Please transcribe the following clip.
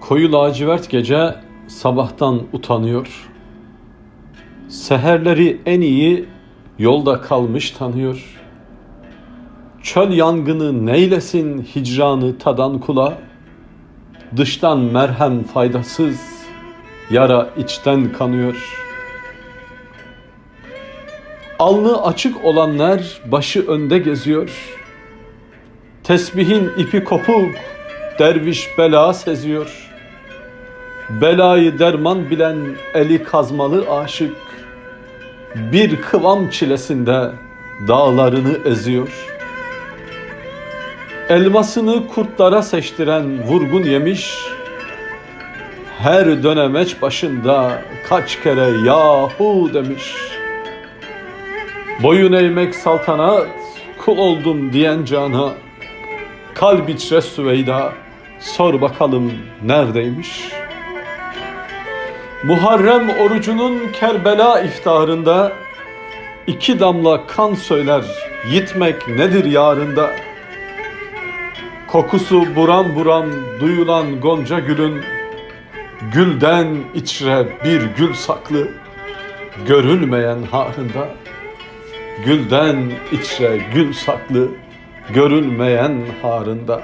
Koyu lacivert gece sabahtan utanıyor. Seherleri en iyi yolda kalmış tanıyor. Çöl yangını neylesin hicranı tadan kula. Dıştan merhem faydasız, yara içten kanıyor. Alnı açık olanlar başı önde geziyor. Tesbihin ipi kopuk, derviş bela seziyor. Belayı derman bilen eli kazmalı aşık, bir kıvam çilesinde dağlarını eziyor. Elmasını kurtlara seçtiren vurgun yemiş, her dönemeç başında kaç kere yahu demiş. Boyun eğmek saltanat, kul oldum diyen cana, kalb içre Süveyda, sor bakalım neredeymiş? Muharrem orucunun Kerbela iftarında, iki damla kan söyler, yitmek nedir yarında? Kokusu buram buram duyulan gonca gülün, gülden içre bir gül saklı, görülmeyen harında. Gülden içre gül saklı, görülmeyen harında.